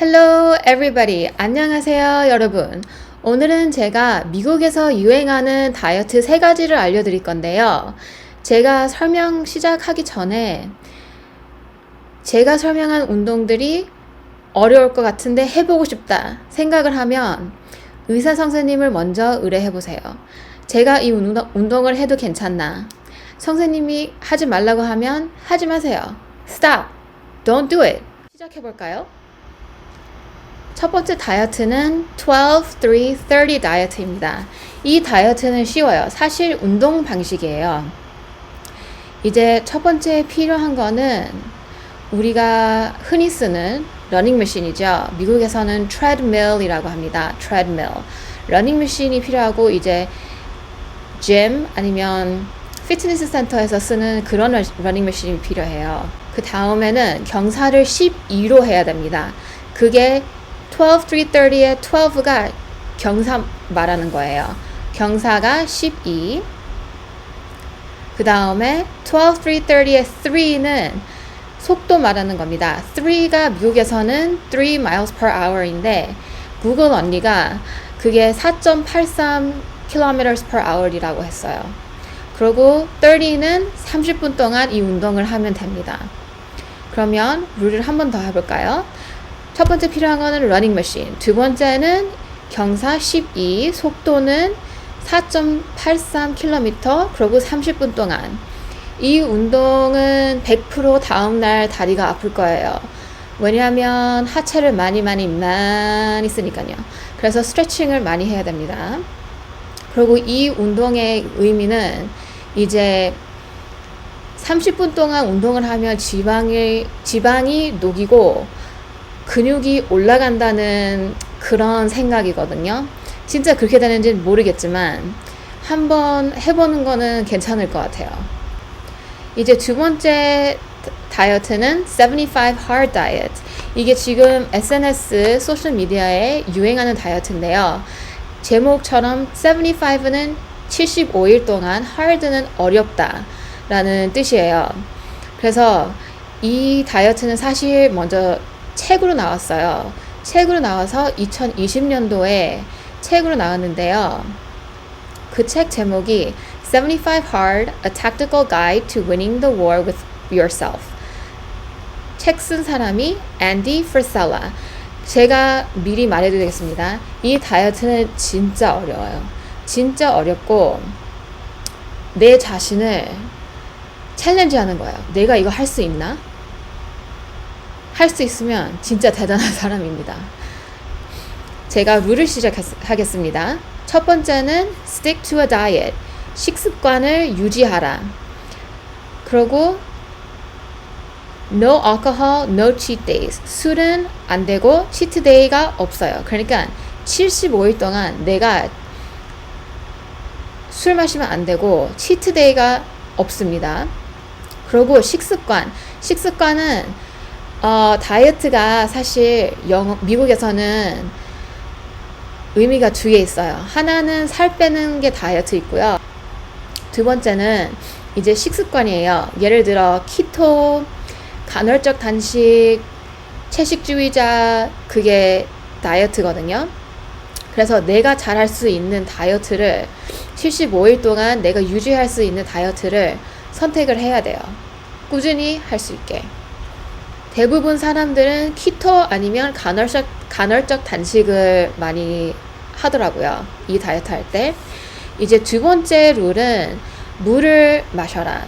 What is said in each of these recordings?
Hello everybody. 안녕하세요 여러분. 오늘은 제가 미국에서 유행하는 다이어트 세 가지를 알려드릴 건데요. 제가 설명 시작하기 전에 제가 설명한 운동들이 어려울 것 같은데 해보고 싶다 생각을 하면 의사 선생님을 먼저 의뢰해 보세요. 제가 이 운동, 운동을 해도 괜찮나? 선생님이 하지 말라고 하면 하지 마세요. Stop. Don't do it. 시작해 볼까요? 첫 번째 다이어트는 12, 3, 30 다이어트입니다. 이 다이어트는 쉬워요. 사실 운동 방식이에요. 이제 첫 번째 필요한 거는 우리가 흔히 쓰는 러닝 머신이죠. 미국에서는 treadmill이라고 합니다. treadmill. 러닝 머신이 필요하고 이제 gym 아니면 피트니스 센터에서 쓰는 그런 러- 러닝 머신이 필요해요. 그 다음에는 경사를 12로 해야 됩니다. 그게 12, 330의 12가 경사 말하는 거예요. 경사가 12. 그 다음에 12, 330의 3는 속도 말하는 겁니다. 3가 미국에서는 3 miles per hour인데 구글 언니가 그게 4.83 kilometers per hour이라고 했어요. 그리고 30는 30분 동안 이 운동을 하면 됩니다. 그러면 룰을 한 번 더 해볼까요? 첫 번째 필요한 거는 러닝 머신. 두 번째는 경사 12, 속도는 4.83km, 그리고 30분 동안. 이 운동은 100% 다음날 다리가 아플 거예요. 왜냐하면 하체를 많이 많이 많이 쓰니까요. 그래서 스트레칭을 많이 해야 됩니다. 그리고 이 운동의 의미는 이제 30분 동안 운동을 하면 지방이, 지방이 녹이고 근육이 올라간다는 그런 생각이거든요. 진짜 그렇게 되는지는 모르겠지만 한번 해보는 거는 괜찮을 것 같아요. 이제 두 번째 다이어트는 75 hard diet. 이게 지금 SNS 소셜 미디어에 유행하는 다이어트인데요. 제목처럼 75는 75일 동안 hard는 어렵다 라는 뜻이에요. 그래서 이 다이어트는 사실 먼저 책으로 나왔어요. 책으로 나와서 2020년도에 책으로 나왔는데요. 그 책 제목이 75 Hard: A Tactical Guide to Winning the War with Yourself. 책 쓴 사람이 앤디 프셀라. 제가 미리 말해드리겠습니다. 이 다이어트는 진짜 어려워요. 진짜 어렵고 내 자신을 챌린지 하는 거예요. 내가 이거 할 수 있나? 할 수 있으면 진짜 대단한 사람입니다. 제가 룰을 시작하겠습니다. 첫 번째는 stick to a diet. 식습관을 유지하라. 그리고 no alcohol, no cheat days. 술은 안 되고 cheat day가 없어요. 그러니까 75일 동안 내가 술 마시면 안 되고 cheat day가 없습니다. 그리고 식습관. 식습관은 어, 다이어트가 사실 영, 미국에서는 의미가 두 개 있어요. 하나는 살 빼는 게 다이어트 있고요. 두 번째는 이제 식습관이에요. 예를 들어 키토, 간헐적 단식, 채식주의자 그게 다이어트거든요. 그래서 내가 잘할 수 있는 다이어트를 75일 동안 내가 유지할 수 있는 다이어트를 선택을 해야 돼요. 꾸준히 할 수 있게. 대부분 사람들은 키토 아니면 간헐적, 간헐적 단식을 많이 하더라고요. 이 다이어트 할 때. 이제 두 번째 룰은 물을 마셔라.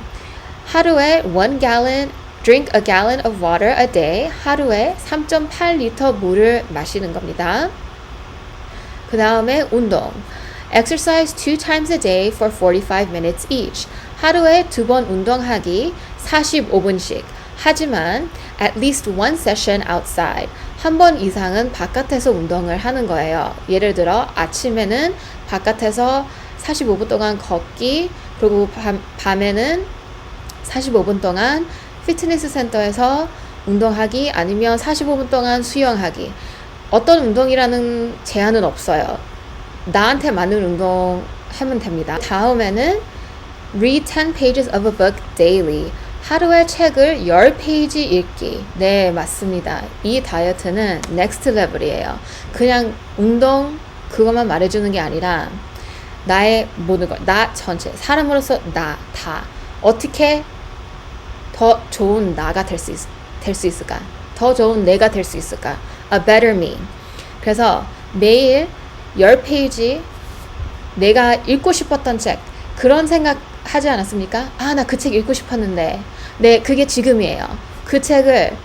하루에 1 gallon, drink a gallon of water a day. 하루에 3.8리터 물을 마시는 겁니다. 그 다음에 운동. Exercise two times a day for 45 minutes each. 하루에 두 번 운동하기 45분씩. 하지만 at least one session outside. 한 번 이상은 바깥에서 운동을 하는 거예요. 예를 들어 아침에는 바깥에서 45분 동안 걷기, 그리고 밤, 밤에는 45분 동안 피트니스 센터에서 운동하기 아니면 45분 동안 수영하기. 어떤 운동이라는 제한은 없어요. 나한테 맞는 운동 하면 됩니다. 다음에는 read 10 pages of a book daily. 하루에 책을 10페이지 읽기. 네, 맞습니다. 이 다이어트는 넥스트 레벨이에요. 그냥 운동 그것만 말해주는 게 아니라 나의 모든 것, 나 전체, 사람으로서 나, 다. 어떻게 더 좋은 나가 될 수 될 수 있을까? 더 좋은 내가 될 수 있을까? A better me. 그래서 매일 10페이지 내가 읽고 싶었던 책, 그런 생각 하지 않았습니까? 아, 나 그 책 읽고 싶었는데. 네, 그게 지금이에요. 그 책을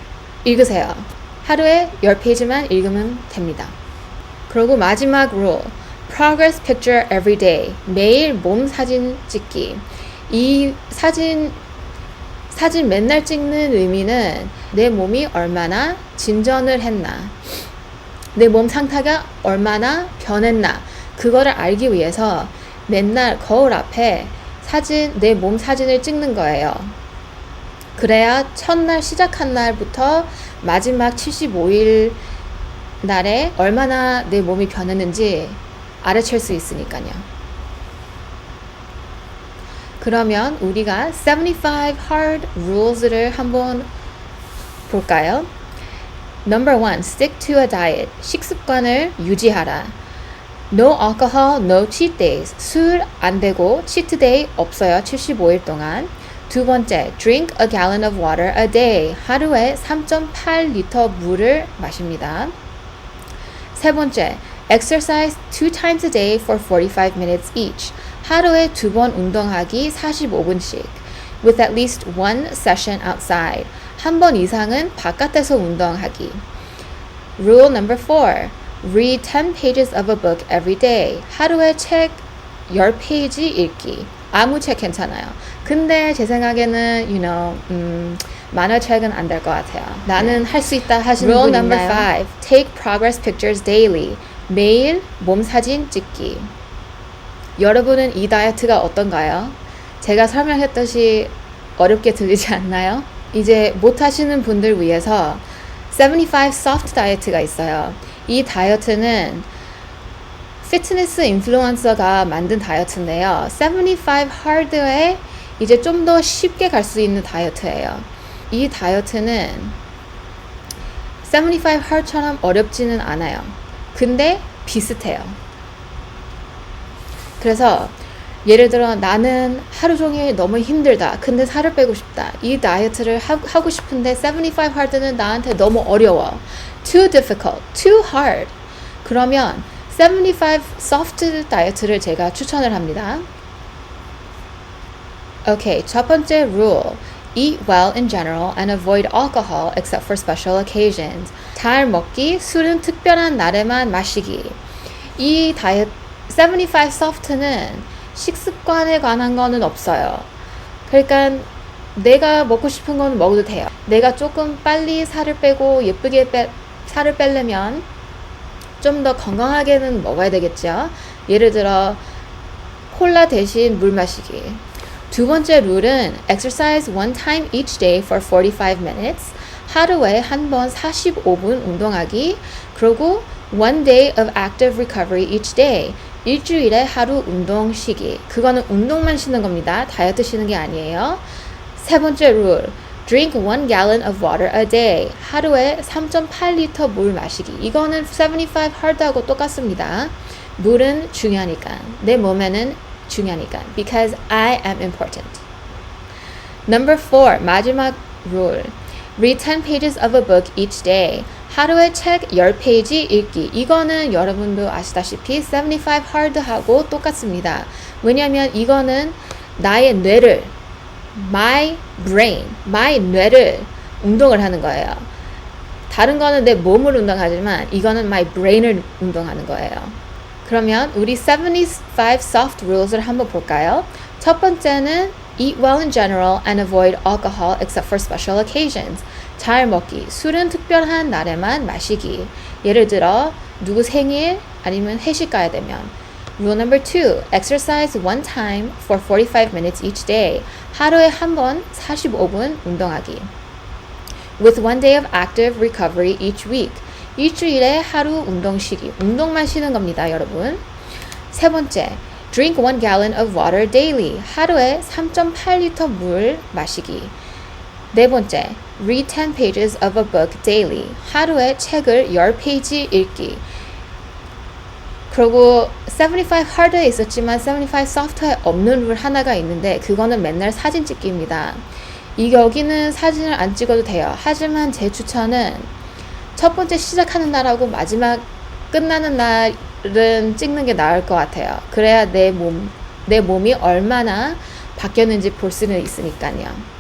읽으세요. 하루에 10페이지만 읽으면 됩니다. 그리고 마지막 룰. Progress picture every day. 매일 몸 사진 찍기. 이 사진 사진 맨날 찍는 의미는 내 몸이 얼마나 진전을 했나, 내 몸 상태가 얼마나 변했나, 그거를 알기 위해서 맨날 거울 앞에 사진, 내 몸 사진을 찍는 거예요. 그래야 첫날 시작한 날부터 마지막 75일 날에 얼마나 내 몸이 변했는지 알아챌 수 있으니까요. 그러면 우리가 75 hard rules를 한번 볼까요? Number one, stick to a diet. 식습관을 유지하라. No alcohol, no cheat days. 술 안 되고 cheat day 없어요. 75일 동안. 두 번째, drink a gallon of water a day. 하루에 3.8리터 물을 마십니다. 세 번째, exercise two times a day for 45 minutes each. 하루에 두 번 운동하기 45분씩. with at least one session outside. 한 번 이상은 바깥에서 운동하기. Rule number four. Read 10 pages of a book every day. 하루에 책 10페이지 읽기. 아무 책 괜찮아요. 근데 제 생각에는, you know, 음, 만화책은 안 될 것 같아요. 나는 할수 있다 하시는 Rule 분 number 있나요? five. Take progress pictures daily. 매일 몸 사진 찍기. 여러분은 이 다이어트가 어떤가요? 제가 설명했듯이 어렵게 들리지 않나요? 이제 못 하시는 분들 위해서 75 soft 다이어트가 있어요. 이 다이어트는 피트니스 인플루언서가 만든 다이어트인데요. 75 hard에 이제 좀 더 쉽게 갈 수 있는 다이어트예요. 이 다이어트는 75 hard처럼 어렵지는 않아요. 근데 비슷해요. 그래서 예를 들어 나는 하루 종일 너무 힘들다. 근데 살을 빼고 싶다. 이 다이어트를 하, 하고 싶은데 75 hard는 나한테 너무 어려워. Too difficult, too hard. 그러면 75 soft 다이어트를 제가 추천을 합니다. 오케이, 첫 번째 rule. Eat well in general and avoid alcohol except for special occasions. 잘 먹기, 술은 특별한 날에만 마시기. 이 다이어트 75 soft는 식습관에 관한 거는 없어요. 그러니까 내가 먹고 싶은 건 먹어도 돼요. 내가 조금 빨리 살을 빼고 예쁘게 빼, 살을 빼려면 좀 더 건강하게는 먹어야 되겠죠. 예를 들어 콜라 대신 물 마시기. 두 번째 룰은 exercise one time each day for 45 minutes. 하루에 한 번 45분 운동하기. 그리고 one day of active recovery each day. 일주일에 하루 운동 쉬기. 그거는 운동만 쉬는 겁니다. 다이어트 쉬는 게 아니에요. 세 번째 룰. Drink one gallon of water a day. 하루에 3.8리터 물 마시기. 이거는 75 hard하고 똑같습니다. 물은 중요하니까. 내 몸에는 중요하니까. Because I am important. Number four. 마지막 룰. Read 10 pages of a book each day. 하루에 책 10페이지 읽기. 이거는 여러분도 아시다시피 75 hard하고 똑같습니다. 왜냐면 이거는 나의 뇌를 my brain, my 뇌를 운동을 하는 거예요. 다른 거는 내 몸을 운동하지만 이거는 my brain을 운동하는 거예요. 그러면 우리 75 soft rules를 한번 볼까요? 첫 번째는 eat well in general and avoid alcohol except for special occasions. 잘 먹기. 술은 특별한 날에만 마시기. 예를 들어 누구 생일 아니면 회식 가야 되면 Rule number two, exercise one time for 45 minutes each day. 하루에 한 번 45분 운동하기. With one day of active recovery each week. 일주일에 하루 운동 쉬기. 운동만 쉬는 겁니다, 여러분. 세 번째, drink one gallon of water daily. 하루에 3.8리터 물 마시기. 네 번째, read 10 pages of a book daily. 하루에 책을 10페이지 읽기. 그리고 75 hard에 있었지만 75 soft에 없는 룰 하나가 있는데 그거는 맨날 사진 찍기입니다. 이 여기는 사진을 안 찍어도 돼요. 하지만 제 추천은 첫 번째 시작하는 날하고 마지막 끝나는 날은 찍는 게 나을 것 같아요. 그래야 내 몸, 내 몸이 얼마나 바뀌었는지 볼 수는 있으니까요.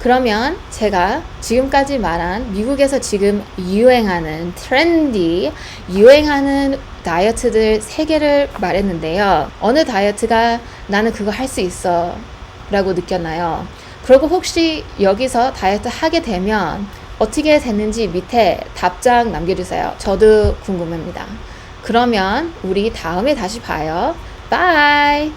그러면 제가 지금까지 말한 미국에서 지금 유행하는 트렌디, 유행하는 다이어트들 세 개를 말했는데요. 어느 다이어트가 나는 그거 할 수 있어 라고 느꼈나요? 그리고 혹시 여기서 다이어트 하게 되면 어떻게 됐는지 밑에 답장 남겨주세요. 저도 궁금합니다. 그러면 우리 다음에 다시 봐요. 바이!